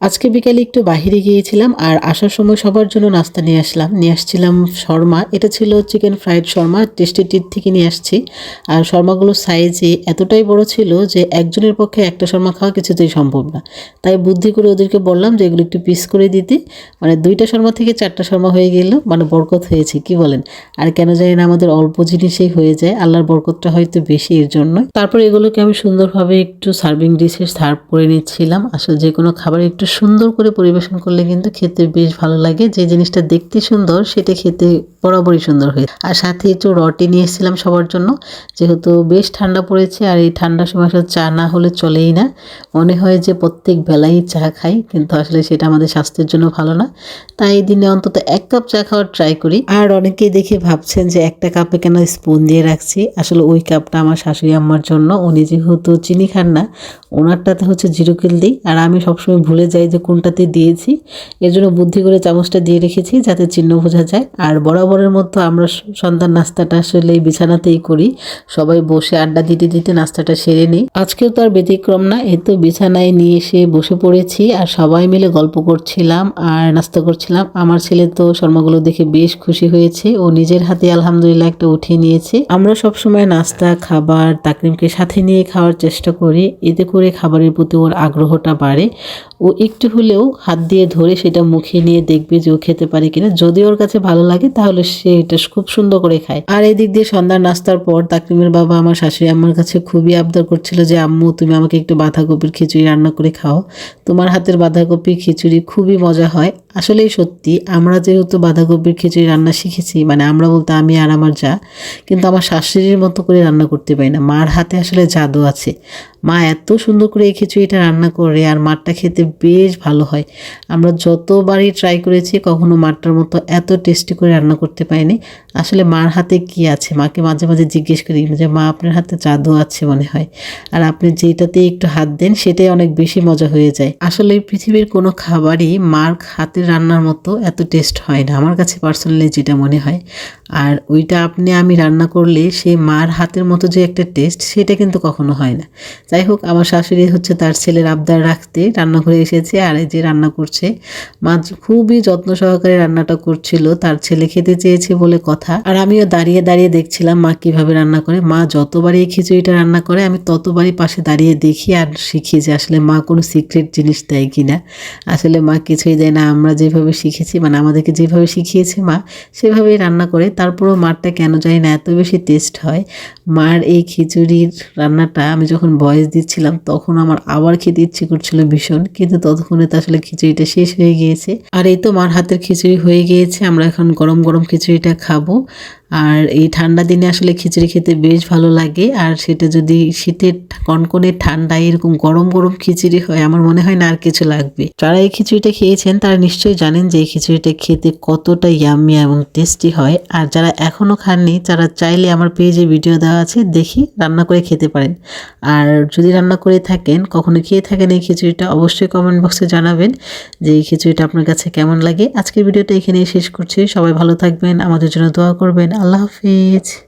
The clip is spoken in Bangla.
আজকে বিকালে একটু বাহিরে গিয়েছিলাম আর আসার সময় সবার জন্য নাস্তা নিয়ে আসলাম। নিয়ে আসছিলাম শর্মা। এটা ছিল চিকেন ফ্রাইড শর্মা। টেস্টি টিট থেকে নিয়ে আসছি। আর শর্মাগুলোর সাইজে এতটাই বড় ছিল যে একজনের পক্ষে একটা শর্মা খাওয়া কিছুতেই সম্ভব না। তাই বুদ্ধি করে ওদেরকে বললাম যে এগুলো একটু পিস করে দিতে। মানে দুইটা শর্মা থেকে চারটা শর্মা হয়ে গেল। মানে বরকত হয়েছে, কি বলেন? আর কেন জানি না আমাদের অল্প জিনিসেই হয়ে যায়। আল্লাহর বরকতটা হয়তো বেশি এর জন্য। তারপর এগুলোকে আমি সুন্দরভাবে একটু সার্ভিং ডিশে সার্ভ করে নিচ্ছিলাম। আসলে যে কোনো খাবার একটু সুন্দর করে পরিবেশন করলে কিন্তু খেতে বেশ ভালো লাগে। যে জিনিসটা দেখতে সুন্দর, সেটা খেতে বরাবরই সুন্দর হয়ে আর সাথে একটু রটি নিয়ে এসেছিলাম সবার জন্য। যেহেতু বেশ ঠান্ডা পড়েছে আর এই ঠান্ডার সময় আসলে চা না হলে চলেই না। মনে হয় যে প্রত্যেক বেলাই চা খাই, কিন্তু আসলে সেটা আমাদের স্বাস্থ্যের জন্য ভালো না। তাই এই দিনে অন্তত এক কাপ চা খাওয়ার ট্রাই করি। আর অনেকেই দেখে ভাবছেন যে একটা কাপে কেন স্পুন দিয়ে রাখছি? আসলে ওই কাপটা আমার শাশুড়ি আম্মার জন্য। উনি যেহেতু চিনি খান না, ওনারটাতে হচ্ছে জিরো কিল দিই। আর আমি সবসময় ভুলে যাই যে কোনটাতে দিয়েছি, এর জন্য বুদ্ধি করে চামচটা দিয়ে রেখেছি যাতে চিহ্ন বোঝা যায়। আর বরাবরের মতো আমরা সন্তান নাস্তাটা আসলে বিছানাতেই করি। সবাই বসে আড্ডা দিতে দিতে নাস্তাটা সেরে নিই। আজকেও তো আর ব্যতিক্রম না এই তো বিছানায় নিয়ে এসে বসে পড়েছি আর সবাই মিলে গল্প করছিলাম আর নাস্তা করছিলাম। আমার ছেলে তো শর্মাগুলো দেখে বেশ খুশি হয়েছে। ও নিজের হাতে আলহামদুলিল্লাহ একটা উঠিয়ে নিয়েছে। আমরা সবসময় নাস্তা, খাবার, তাকরিমকে সাথে নিয়ে খাওয়ার চেষ্টা করি। এতে করে খাবারের প্রতি ওর আগ্রহটা বাড়ে। ও একটু হলেও হাত দিয়ে ধরে সেটা মুখে নিয়ে দেখবে যে ও খেতে পারে কিনা। যদি ওর কাছে ভালো লাগে, তাহলে সে এটা খুব সুন্দর করে খায়। আর এদিক দিয়ে সন্ধ্যার নাস্তার পর তাকরিমের বাবা আমার শাশুড়ি আমার কাছে খুবই আবদার করছিল যে, আম্মু, তুমি আমাকে একটু বাঁধাকপির খিচুড়ি রান্না করে খাও। তোমার হাতের বাঁধাকপি খিচুড়ি খুবই মজা হয়। আসলেই সত্যি, আমরা যেহেতু বাঁধাকপির খিচুড়ি রান্না শিখেছি মানে আমরা বলতে আমি আর আমার যা, কিন্তু আমার শাশুড়ির মতো করে রান্না করতে পারি না। মার হাতে আসলে জাদু আছে। মা এত সুন্দর করে এই খিচুড়িটা রান্না করে আর মারটা খেতে বেশ ভালো হয়। আমরা যতবারই ট্রাই করেছি, কখনো মারটার মতো এত টেস্টি করে রান্না করতে পারিনি। আসলে মার হাতে কি আছে? মাকে মাঝে মাঝে জিজ্ঞেস করি যে, মা, আপনার হাতে জাদু আছে মনে হয়? আর আপনি যেটাতে একটু হাত দেন, সেটাই অনেক বেশি মজা হয়ে যায়। আসলে পৃথিবীর কোনো খাবারই মার হাতের রান্নার মতো এত টেস্ট হয় না। আমার কাছে পার্সোনালি যেটা মনে হয়, আর ওইটা আপনি আমি রান্না করলে সেই মার হাতের মতো যে একটা টেস্ট সেটা কিন্তু কখনো হয় না। যাই হোক, আমার শাশুড়ি হচ্ছে তার ছেলের আবদার রাখতে রান্না করে এসেছে আর এই যে রান্না করছে মা খুবই যত্ন সহকারে রান্নাটা করছিল। তার ছেলে খেতে চেয়েছে বলে কথা। আর আমিও দাঁড়িয়ে দাঁড়িয়ে দেখছিলাম মা কীভাবে রান্না করে। মা যতবারই খিচুড়িটা রান্না করে, আমি ততবারই পাশে দাঁড়িয়ে দেখি আর শিখি যে আসলে মা কোনো সিক্রেট জিনিস দেয় কি না আসলে মা কিছুই দেয় না, আমরা যেভাবে শিখেছি মানে আমাদেরকে যেভাবে শিখিয়েছে মা, সেভাবেই রান্না করে, তারপরেও মারটা কেন জানি না, এত বেশি টেস্ট হয়। মার এই খিচুড়ির রান্নাটা আমি যখন বয়স দিচ্ছিলাম, তখন আমার আবার খেতে ইচ্ছে করছিল ভীষণ। কিন্তু ততক্ষণে তো আসলে খিচুড়িটা শেষ হয়ে গিয়েছে। আর এই তো মার হাতের খিচুড়ি হয়ে গিয়েছে, আমরা এখন গরম গরম খিচুড়িটা খাব। আর এই ঠান্ডা দিনে আসলে খিচুড়ি খেতে বেশ ভালো লাগে। আর সেটা যদি শীতের কনকনে ঠান্ডা এরকম গরম গরম খিচুড়ি হয়, আমার মনে হয় না আর কিছু লাগবে। যারা এই খিচুড়িটা খেয়েছেন, তারা নিশ্চয়ই জানেন যে এই খিচুড়িটা খেতে কতটা ইয়ামি এবং টেস্টি হয়। আর যারা এখনও খাননি, তারা চাইলে আমার পেজে ভিডিও দেওয়া আছে, দেখি রান্না করে খেতে পারেন। আর যদি রান্না করে থাকেন, কখনো খেয়ে থাকেন এই খিচুড়িটা, অবশ্যই কমেন্ট বক্সে জানাবেন যে এই খিচুড়িটা আপনার কাছে কেমন লাগে। আজকের ভিডিওটা এখানেই শেষ করছি। সবাই ভালো থাকবেন, আমাদের জন্য দোয়া করবেন। আল্লাহ হাফিজ।